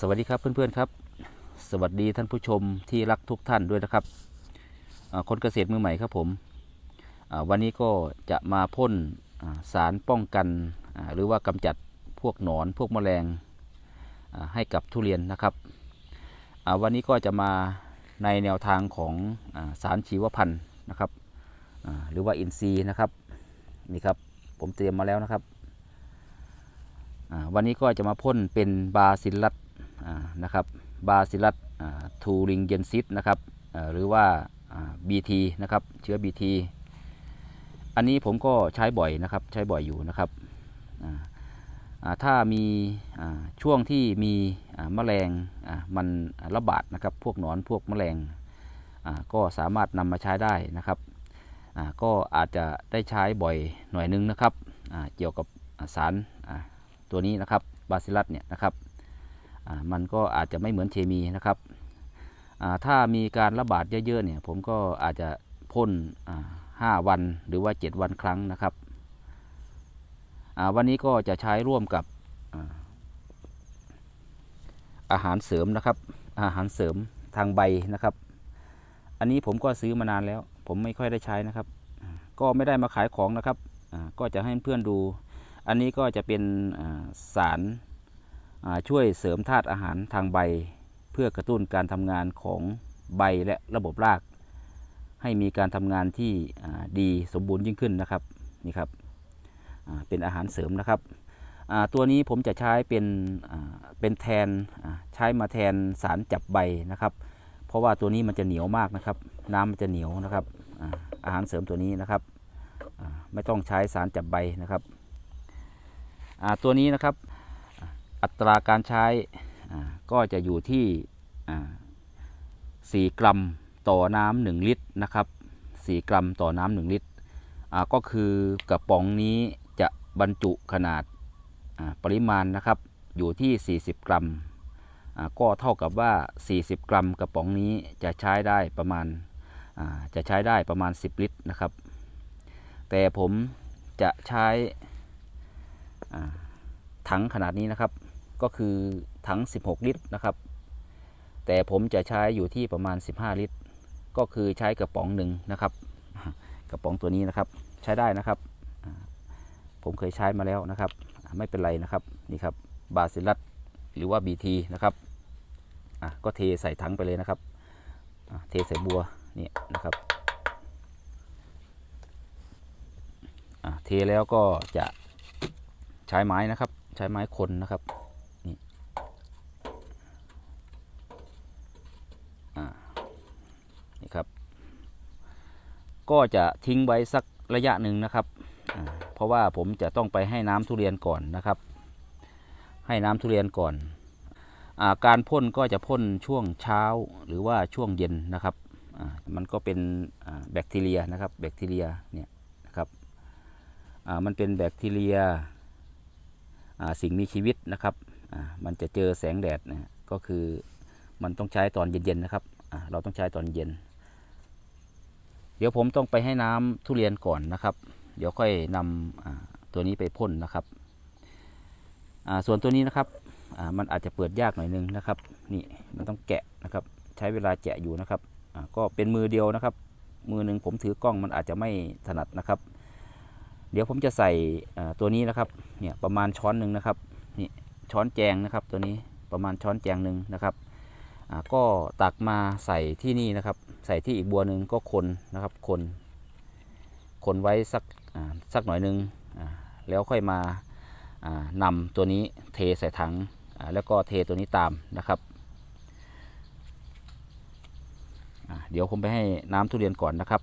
สวัสดีครับเพื่อนๆครับ สวัสดีท่านผู้ชมที่รักทุกท่านด้วยนะครับคนเกษตรมือใหม่ครับผมวันนี้ก็จะมาพ่นสารป้องกันหรือว่ากำจัดพวกหนอนพวกแมลงให้กับทุเรียนนะครับวันนี้ก็จะมาในแนวทางของสารชีวพันธุ์นะครับหรือว่าอินทรีย์นะครับนี่ครับผมเตรียมมาแล้วนะครับวันนี้ก็จะมาพ่นเป็นบาซิลลัส นะครับบาซิลัสทูริงเยนซิสนะครับหรือว่าบีทีนะครับเชื้อ BT อันนี้ผมก็ใช้บ่อยนะครับใช้บ่อยอยู่นะครับถ้ามีช่วงที่มีแมลงมันระบาดนะครับพวกหนอนพวกแมลงก็สามารถนำมาใช้ได้นะครับก็อาจจะได้ใช้บ่อยหน่อยนึงนะครับเกี่ยวกับสารตัวนี้นะครับบาซิลัสเนี่ยนะครับ มันก็อาจจะไม่เหมือนเคมีนะครับถ้ามีการระบาดเยอะๆเนี่ยผมก็อาจจะพ่นห้าวันหรือว่า 7 วันครั้งนะครับวันนี้ก็จะใช้ร่วมกับอาหารเสริมนะครับ อาหารเสริมทางใบนะครับ อันนี้ผมก็ซื้อมานานแล้ว ผมไม่ค่อยได้ใช้นะครับ ก็ไม่ได้มาขายของนะครับก็จะให้เพื่อนดู อันนี้ก็จะเป็นสาร ช่วยเสริมธาตุอาหารทางใบ เพื่อกระตุ้นการทำงานของใบและระบบราก ให้มีการทำงานที่ดีสมบูรณ์ยิ่งขึ้นนะครับนี่ครับเป็นอาหารเสริมนะครับตัวนี้ผมจะใช้เป็นเป็นแทนใช้มาแทนสารจับใบนะครับ เพราะว่าตัวนี้มันจะเหนียวมากนะครับ น้ำมันจะเหนียวนะครับอาหารเสริมตัวนี้นะครับไม่ต้องใช้สารจับใบนะครับตัวนี้นะครับ อัตราการใช้ก็จะอยู่ที่ 4 กรัมต่อน้ำ1ลิตรนะครับ 4 กรัมต่อน้ำ1ลิตรก็คือกระป๋องนี้จะบรรจุขนาดปริมาณนะครับอยู่ที่ 40 กรัมก็เท่ากับว่า 40 กรัมกระป๋องนี้จะใช้ได้ประมาณจะใช้ได้ประมาณ 10 ลิตรนะครับ แต่ผมจะใช้ถังขนาดนี้นะครับ ก็คือถัง 16 ลิตรนะครับ แต่ผมจะใช้อยู่ที่ประมาณ 15 ลิตร ก็คือใช้กระป๋องหนึ่งนะครับ กระป๋องตัวนี้นะครับ ใช้ได้นะครับ ผมเคยใช้มาแล้วนะครับ ไม่เป็นไรนะครับ นี่ครับ บาซิลัสหรือว่า BT นะครับก็เทใส่ถังไปเลยนะครับ เทใส่บัวนี่นะครับเทแล้วก็จะใช้ไม้นะครับ ใช้ไม้คนนะครับนี่อ่านี่ครับ ก็จะทิ้งไว้สักระยะหนึ่งนะครับ เพราะว่าผมจะต้องไปให้น้ำทุเรียนก่อนนะครับ ให้น้ำทุเรียนก่อนอาการพ่นก็จะพ่นช่วงเช้าหรือว่าช่วงเย็นนะครับ มันก็เป็นแบคทีเรียนะครับ แบคทีเรียเนี่ยนะครับมันเป็นแบคทีเรียสิ่งมีชีวิตนะครับ มันจะเจอแสงแดดนะก็คือมันต้องใช้ตอนเย็นๆนะครับ เราต้องใช้ตอนเย็น เดี๋ยวผมต้องไปให้น้ำทุเรียนก่อนนะครับ เดี๋ยวค่อยนำอ่าตัวนี้ไปพ่นนะครับ ส่วนตัวนี้นะครับมันอาจจะเปิดยากหน่อยนึงนะครับ นี่มันต้องแกะนะครับ ใช้เวลาแกะอยู่นะครับก็เป็นมือเดียวนะครับ มือหนึ่งผมถือกล้องมันอาจจะไม่ถนัดนะครับ เดี๋ยวผมจะใส่ตัวนี้นะครับเนี่ยประมาณช้อนหนึ่งนะครับนี่ช้อนแจงนะครับ ตัวนี้ประมาณช้อนแจงหนึ่งนะครับก็ตักมาใส่ที่นี่นะครับ ใส่ที่อีกบัวหนึ่งก็คนนะครับ คนคนไว้สักสักหน่อยนึงแล้วค่อยมาอ่านำตัวนี้เทใส่ถังแล้วก็เทตัวนี้ตามนะครับเดี๋ยวผมไปให้น้ำทุเรียนก่อนนะครับ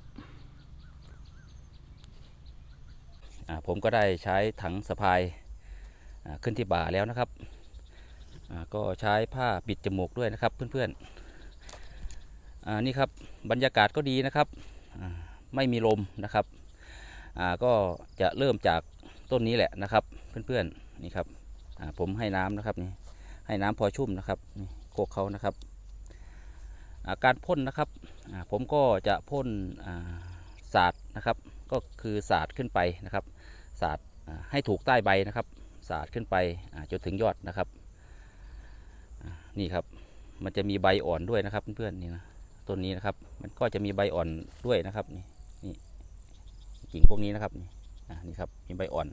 ผมก็ได้ใช้ถังสะพายขึ้นที่บ่าแล้วนะครับก็ใช้ผ้าปิดจมูกด้วยนะครับเพื่อนๆ นี่ครับบรรยากาศก็ดีนะครับไม่มีลมนะครับก็จะเริ่มจากต้นนี้แหละนะครับเพื่อนๆนี่ครับผมให้น้ำนะครับนี่ให้น้ำพอชุ่มนะครับนี่โคกเขานะครับาการพ่นนะครับผมก็จะพ่นอ่าสาดนะครับ ก็คือศาสาดขึ้นไปนะครับสาดอ่าให้ถูกใต้ใบนะครับศาสาดขึ้นไปจนถึงยอดนะครับนี่ครับมันจะมีใบอ่อนด้วยนะครับเพื่อนๆนี่นะ ต้นนี้นะครับ มันก็จะมีใบอ่อนด้วยนะครับนี่นี่กิ่งพวกนี้นะครับนี่นี่ครับมีใบอ่อน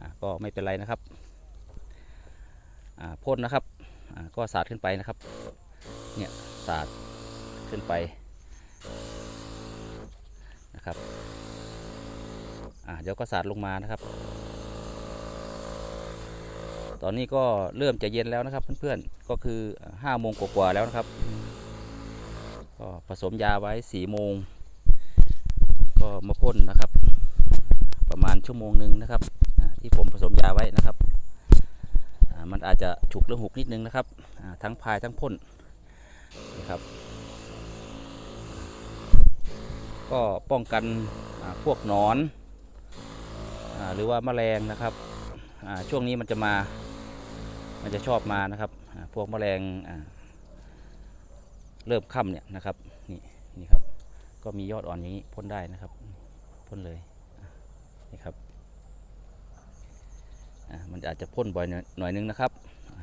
อก็ไม่เป็นไรนะครับพ่นนะครับก็สาดขึ้นไปนะครับเนี่ยสาดขึ้นไปนะครับเดี๋ยวก็สาดลงมานะครับ ตอนนี้ก็เริ่มจะเย็นแล้วนะครับเพื่อนๆก็คือห้าโมงกว่าๆแล้วนะครับ ก็ผสมยาไว้สี่โมง ก็มาพ่นนะครับ ประมาณชั่วโมงหนึ่งนะครับที่ผมผสมยาไว้นะครับ มันอาจจะฉุกหรือหุกนิดนึงนะครับ ทั้งพายทั้งพ่นนะครับ ก็ป้องกันพวกนอนอหรือว่าแมลงนะครับช่วงนี้มันจะมา มันจะชอบมานะครับ พวกแมลง เริ่มค่ำเนี่ยนะครับนี่นี่ครับ ก็มียอดอ่อนอย่างนี้พ่นได้นะครับพ่นเลยนี่ครับมันอาจจะพ่นบ่อยหน่อยหน่อยนึงนะครับ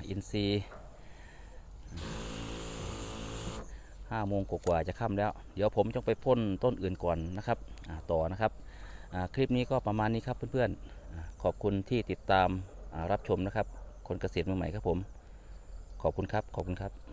อินทรีห้าโมงกว่าจะค่ำแล้ว เดี๋ยวผมต้องไปพ่นต้นอื่นก่อนนะครับต่อนะครับคลิปนี้ก็ประมาณนี้ครับเพื่อนๆ ขอบคุณที่ติดตามรับชมนะครับ คนเกษตรมือใหม่ครับผม ขอบคุณครับ ขอบคุณครับ